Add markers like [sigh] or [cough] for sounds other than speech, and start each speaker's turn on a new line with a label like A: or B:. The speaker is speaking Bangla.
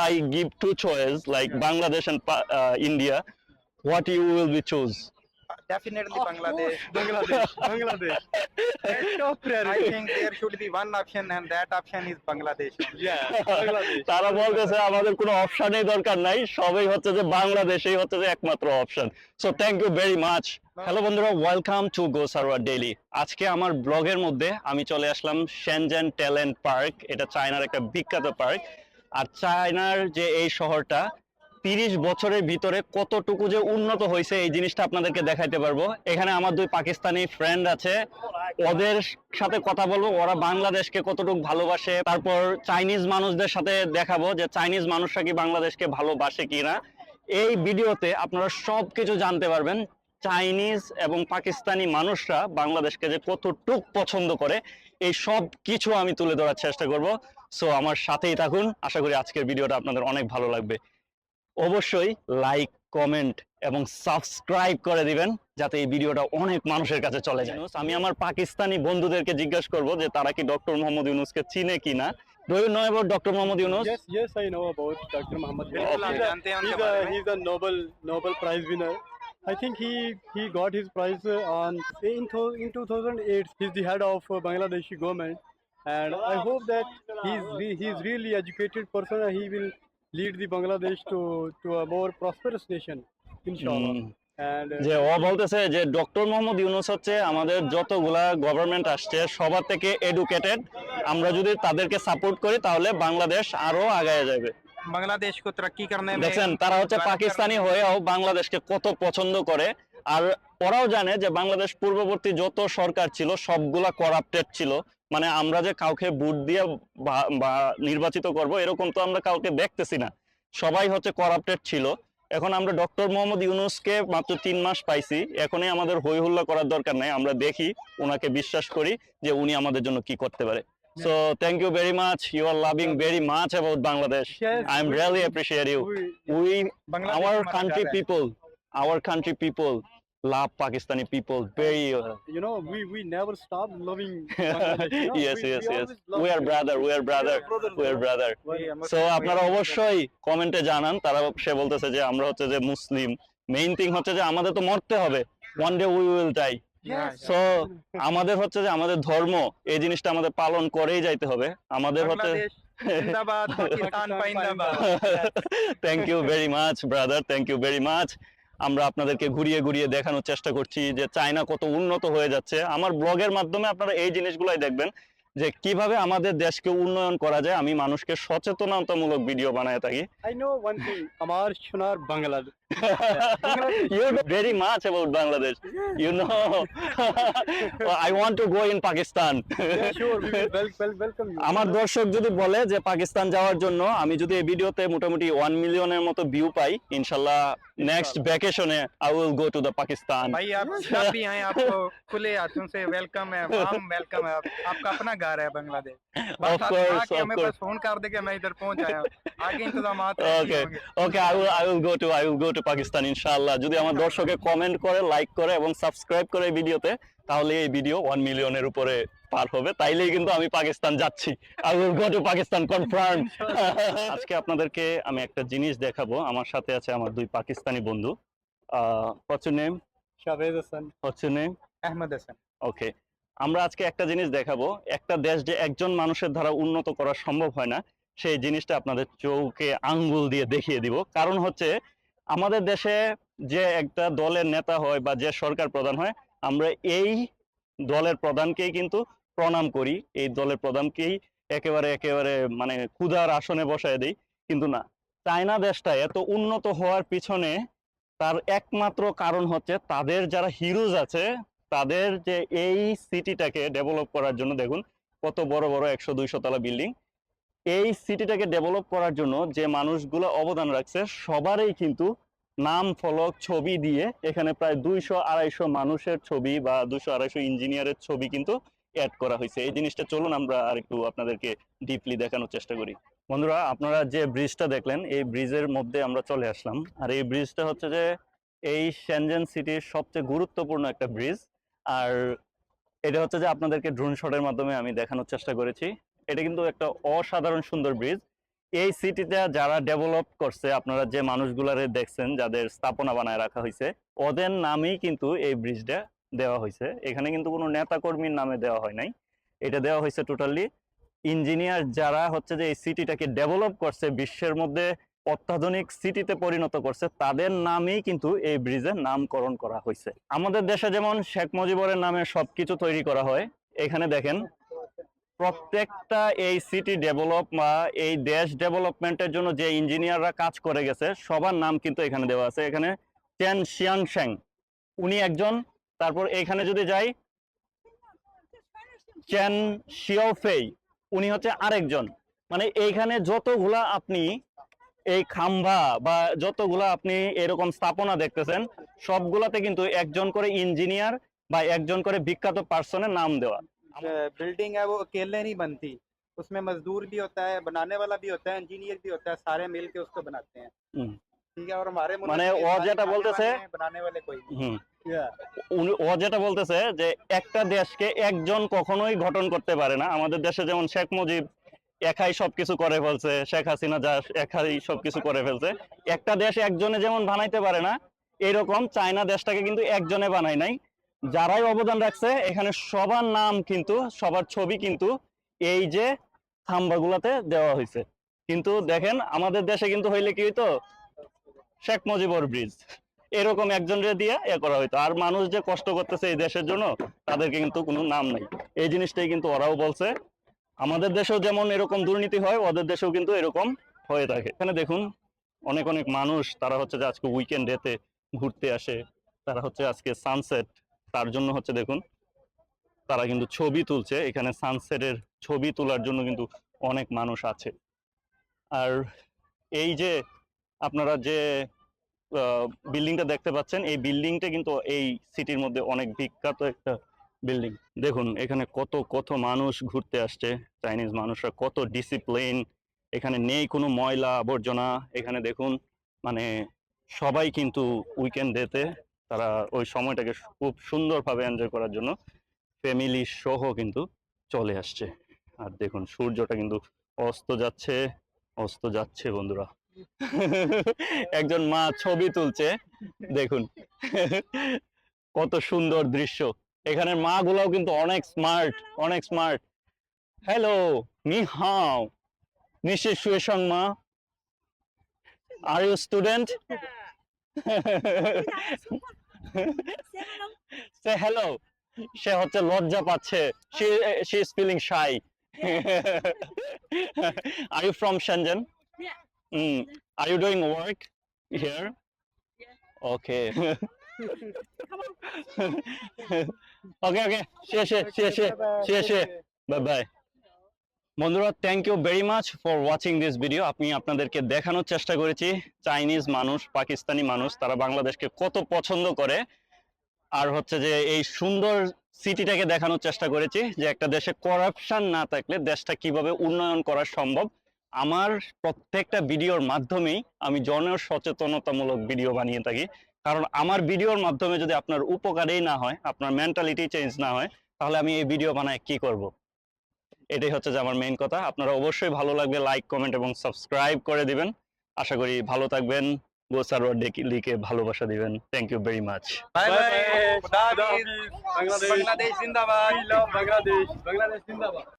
A: I give two choice like yeah. Bangladesh and uh, India, what you will be choose?
B: Definitely Bangladesh.
C: Bangladesh, Bangladesh. That's top
B: I think there should be one option and that option is Bangladesh.
C: Yeah, Bangladesh.
A: তারা বলতেছে আমাদের কোনো অপশনই দরকার নাই সবই হচ্ছে যে বাংলাদেশেই হচ্ছে যে একমাত্র option so thank you very much hello বন্ধুরা welcome to go server daily আজকে আমার ব্লগের মধ্যে আমি চলে আসলাম শেনজেন ট্যালেন্ট পার্ক এটা চায়নার একটা বিখ্যাত পার্ক আর চায়নার যে এই শহরটা, তিরিশ বছরের ভিতরে কতটুকু যে উন্নত হয়েছে এই জিনিসটা আপনাদেরকে দেখাইতে পারব। এখানে আমার দুই পাকিস্তানি ফ্রেন্ড আছে। ওদের সাথে কথা বলব। ওরা বাংলাদেশকে কতটুকু ভালোবাসে, তারপর চাইনিজ মানুষদের সাথে দেখাবো যে চাইনিজ মানুষরা কি বাংলাদেশকে ভালোবাসে কিনা। এই ভিডিওতে আপনারা সব কিছু জানতে পারবেন। চাইনিজ এবং পাকিস্তানি মানুষরা বাংলাদেশকে যে কতটুক পছন্দ করে, এই সব কিছু আমি তুলে ধরার চেষ্টা করব। সো আমার সাথেই থাকুন। আশা করি আজকের ভিডিওটা আপনাদের অনেক ভালো লাগবে। অবশ্যই লাইক কমেন্ট এবং সাবস্ক্রাইব করে দিবেন যাতে এই ভিডিওটা অনেক মানুষের কাছে চলে যায়। আমি আমার পাকিস্তানি বন্ধুদেরকে জিজ্ঞেস করব যে তারা কি ডক্টর মোহাম্মদ ইউনুসকে চিনে কি না?
C: Bangladeshi government and I hope that he's re- he's really educated person and he will lead the Bangladesh to to a more prosperous nation, inshallah.
A: Hmm.
C: And uh,
A: যে ও বলতেছে যে ডক্টর মোহাম্মদ ইউনুস হচ্ছে আমাদের যতগুলা গভর্নমেন্ট আসছে সবার থেকে এডুকেটেড আমরা যদি তাদেরকে সাপোর্ট করি তাহলে বাংলাদেশ আরো আগায় যাবে
B: बांग्लादेश को तरक्की करने में
A: দেখছেন তারা হচ্ছে
B: मदद
A: পাকিস্তানি হয়েও বাংলাদেশকে কত পছন্দ করে আর ওরাও জানে যে বাংলাদেশ পূর্ববর্তী যত সরকার ছিল সবগুলা করাপ্টেড ছিল মানে আমরা যে কাউকে বুট দিয়ে বা নির্বাচিত করব এরকম তো আমরা কাউকে দেখতেছি না। সবাই হচ্ছে করাপ্টেড ছিল। এখন আমরা ডক্টর মোহাম্মদ ইউনুসকে মাত্র তিন মাস পাইছি। এখনই আমাদের হই হুল্লা করার দরকার নাই। আমরা দেখি ওনাকে বিশ্বাস করি যে উনি আমাদের জন্য কি করতে পারে। So thank you very much you are loving very much
C: about
A: Bangladesh I
C: am
A: really appreciate you
C: we
A: our country people our country people love Pakistani people uh, very. Uh,
C: you know, we we never stop loving. [laughs]
A: yes,
C: we,
A: yes,
C: we
A: yes. We are brother. We are brother. We are brother. So আপনারা অবশ্যই কমেন্টে জানান তারা সে বলতেছে যে আমরা হচ্ছে যে মুসলিম মেইন থিং হচ্ছে যে আমাদের তো মরতে হবে one day we will
B: die
A: so আমাদের হচ্ছে যে আমাদের ধর্ম এই জিনিসটা আমাদের পালন করেই যাইতে হবে আমাদের হচ্ছে thank you very much brother thank you very much আমরা আপনাদেরকে ঘুরিয়ে ঘুরিয়ে দেখানোর চেষ্টা করছি যে চায়না কত উন্নত হয়ে যাচ্ছে। আমার ব্লগের মাধ্যমে আপনারা এই জিনিসগুলাই দেখবেন যে কীভাবে আমাদের দেশকে উন্নয়ন করা যায়। আমি মানুষকে সচেতনতামূলক ভিডিও বানায় থাকি।
C: আমার সোনার one thing. Amar Shunar Bangladesh.
A: you know very much about Bangladesh. You know, I want to go in Pakistan.
C: Yeah, sure. We will wel- wel- welcome you.
A: আমার দর্শক যদি বলে যে পাকিস্তান যাওয়ার জন্য আমি যদি এই ভিডিওতে মোটামুটি ওয়ান মিলিয়নের মতো ভিউ পাই ইনশাল্লাহ next ভ্যাকেশনে I will go to the Pakistan
B: भाई आप जब भी आए आपको खुले हाथों से वेलकम है वार्म वेलकम है आप- आपका अपना घर है बांग्लादेश बस
A: Of
B: आप
A: course,
B: आके
A: of
B: हमें
A: course.
B: बस फोन कर दे कि मैं इधर पहुंच आया हूं। आगे इंतजाम
A: okay okay I will I will go to I will go to Pakistan ইনশাআল্লাহ। যদি আমার দর্শকে কমেন্ট করে লাইক করে এবং সাবস্ক্রাইব করে এই ভিডিওতে তাহলে এই ভিডিও ওয়ান মিলিয়নের উপরে পার হবে। তাইলেই কিন্তু আমি পাকিস্তান যাচ্ছি। I will go to Pakistan confirm আজকে আপনাদেরকে আমি একটা জিনিস দেখাবো। আমার সাথে আছে আমার দুই পাকিস্তানি বন্ধু। What's your name
C: Shabed Hasan.
A: What's your name
B: Ahmad Hasan.
A: Okay আমরা আজকে একটা জিনিস দেখাবো। একটা দেশ যে একজন মানুষের দ্বারা উন্নত করা সম্ভব হয় না সেই জিনিসটা আপনাদের চোখে আঙ্গুল দিয়ে দেখিয়ে দিব। কারণ হচ্ছে আমাদের দেশে যে একটা দলের নেতা হয় বা যে সরকার প্রধান হয়, আমরা এই দলের প্রধানকেই কিন্তু প্রণাম করি। এই দলের প্রধানকেই একেবারে একেবারে মানে ক্ষুধার আসনে বসায় দিই, কিন্তু না। চায়না দেশটা এত উন্নত হওয়ার পিছনে তার একমাত্র কারণ হচ্ছে তাদের যারা হিরোজ আছে, তাদের যে এই সিটিটাকে ডেভেলপ করার জন্য দেখুন, কত বড় বড় একশো, দুইশো তলা বিল্ডিং। এই সিটিটাকে ডেভেলপ করার জন্য যে মানুষগুলো অবদান রাখছে, সবারই কিন্তু নাম, ফলক, ছবি দিয়ে এখানে প্রায় দুইশো আড়াইশো মানুষের ছবি বা দুইশো আড়াইশো ইঞ্জিনিয়ারের ছবি কিন্তু অ্যাড করা হয়েছে। এই জিনিসটা চলুন আমরা আর একটু আপনাদেরকে ডিপলি দেখানোর চেষ্টা করি। বন্ধুরা, আপনারা যে ব্রিজটা দেখলেন, এই ব্রিজের মধ্যে আমরা চলে আসলাম। আর এই ব্রিজটা হচ্ছে যে এই সেনজেন সিটির সবচেয়ে গুরুত্বপূর্ণ একটা ব্রিজ আর এটা হচ্ছে যে আপনাদেরকে ড্রোন শটের মাধ্যমে আমি দেখানোর চেষ্টা করেছি। এটা কিন্তু একটা অসাধারণ সুন্দর ব্রিজ এই সিটিটা যারা ডেভেলপ করছে, আপনারা যে মানুষগুলারে দেখছেন, যাদের স্থাপনা বানায় রাখা হয়েছে ওদের নামেই কিন্তু এই ব্রিজটা দেওয়া হয়েছে এখানে কিন্তু কোনো নেতা কর্মীর নামে দেওয়া হয় নাই। এটা দেওয়া হয়েছে টোটালি ইঞ্জিনিয়ার যারা হচ্ছে যে এই সিটিটাকে ডেভেলপ করছে, বিশ্বের মধ্যে অত্যাধুনিক সিটিতে পরিণত করছে, তাদের নামেই কিন্তু এই ব্রিজের নামকরণ করা হয়েছে আমাদের দেশে যেমন শেখ মুজিবুরের নামে সবকিছু তৈরি করা হয়, এখানে দেখেন প্রত্যেকটা এই সিটি ডেভেলপ এই দেশ ডেভেলপমেন্টের জন্য যে ইঞ্জিনিয়াররা কাজ করে গেছে, সবার নাম কিন্তু এখানে দেওয়া আছে। এখানে চেন শিয়াং শ্যাং। উনি একজন, তারপর এখানে যদি যাই চেন শিওফেই উনি হচ্ছে আরেকজন। মানে এইখানে যতগুলা আপনি এই খাম্বা বা যতগুলা আপনি এরকম স্থাপনা দেখতেছেন, সবগুলাতে কিন্তু একজন করে ইঞ্জিনিয়ার বা একজন করে বিখ্যাত পার্সনের নাম দেওয়া।
B: बिल्डिंग है वो अकेले नहीं बनती उसमें मजदूर भी होता है बनाने वाला भी होता है इंजीनियर भी होता है सारे मिल के उसको बनाते हैं
A: हम्म।
B: ठीक है और हमारे मुल्क
A: माने
B: में
A: वो
B: सारे
A: जेटा
B: खाने
A: बोलते
B: वाले
A: से-
B: हैं, बनाने वाले कोई नहीं
A: হুম
C: Yeah.
A: উনি- ও যেটা বলতেছে যে একটা দেশকে একজন কখনোই গঠন করতে পারে না আমাদের দেশে যেমন শেখ মুজিব একাই সবকিছু করে ফেলছে শেখ হাসিনা যা একাই সবকিছু করে ফেলছে একটা দেশ একজনে যেমন বানাইতে পারে না এরকম চায়না দেশটাকে কিন্তু একজনে বানায় নাই যারাই অবদান রাখছে, এখানে সবার নাম কিন্তু, সবার ছবি কিন্তু এই যে থাম্বাগুলাতে দেওয়া হয়েছে। কিন্তু দেখেন, আমাদের দেশে কিন্তু হইলে কি হইতো? শেখ মুজিবুর ব্রিজ। এরকম একজনরে দিয়ে এ করা হইতো। আর মানুষ যে কষ্ট করতেছে এই দেশের জন্য, তাদেরকে কিন্তু কোনো নাম নাই। এই জিনিসটাই কিন্তু ওরাও বলছে। আমাদের দেশেও যেমন এরকম দুর্নীতি হয়, ওদের দেশেও কিন্তু এরকম হয়ে থাকে। এখানে দেখুন, অনেক অনেক মানুষ, তারা হচ্ছে যে আজকে উইকেন্ড ডেতে ঘুরতে আসে। তারা হচ্ছে আজকে সানসেট তার জন্য হচ্ছে দেখুন, তারা কিন্তু ছবি তুলছে। এখানে সানসেটের ছবি তোলার জন্য কিন্তু অনেক মানুষ আছে। আর এই যে আপনারা যে বিল্ডিংটা দেখতে পাচ্ছেন, এই বিল্ডিংটা কিন্তু এই সিটির মধ্যে অনেক বিখ্যাত একটা বিল্ডিং। দেখুন, এখানে কত কত মানুষ ঘুরতে আসছে, চাইনিজ মানুষরা কত ডিসিপ্লিন এখানে নেই কোনো ময়লা আবর্জনা এখানে দেখুন মানে সবাই কিন্তু উইকেন্ড ডেতে তারা ওই সময়টাকে খুব সুন্দরভাবে এনজয় করার জন্য ফ্যামিলি সহ কিন্তু চলে আসছে। আর দেখুন সূর্যটা কিন্তু অস্ত যাচ্ছে অস্ত যাচ্ছে বন্ধুরা। একজন মা ছবি তুলছে দেখুন। কত সুন্দর দৃশ্য। এখানের মা গুলাও কিন্তু অনেক স্মার্ট অনেক স্মার্ট হ্যালো নি হাও নিশ্চয় সুয়েশং মা। Are you student say hello সে হচ্ছে লজ্জা পাচ্ছে she she is feeling shy are you from shenzhen hmm are you doing work here okay okay okay শেষে শেষে শেষে বাই বাই বন্ধুরা thank you very much for watching this video আমি আপনাদেরকে দেখানোর চেষ্টা করেছি চাইনিজ মানুষ পাকিস্তানি মানুষ, তারা বাংলাদেশকে কত পছন্দ করে। আর হচ্ছে যে, এই সুন্দর সিটিটাকে দেখানোর চেষ্টা করেছি, যে একটা দেশে করাপশন না থাকলে দেশটা কীভাবে উন্নয়ন করা সম্ভব। আমার প্রত্যেকটা ভিডিওর মাধ্যমেই আমি জন সচেতনতামূলক ভিডিও বানিয়ে থাকি। কারণ আমার ভিডিওর মাধ্যমে যদি আপনার উপকারেই না হয়, আপনার মেন্টালিটি চেঞ্জ না হয়, তাহলে আমি এই ভিডিও বানায় কি করব? এটাই হচ্ছে যে আমার মেইন কথা আপনারা অবশ্যই ভালো লাগবে লাইক কমেন্ট এবং সাবস্ক্রাইব করে দিবেন আশা করি ভালো থাকবেন গোসার লিখে ভালোবাসা দিবেন
B: thank
C: you
B: very
C: much Bangladesh জিন্দাবাদ বাংলাদেশ জিন্দাবাদ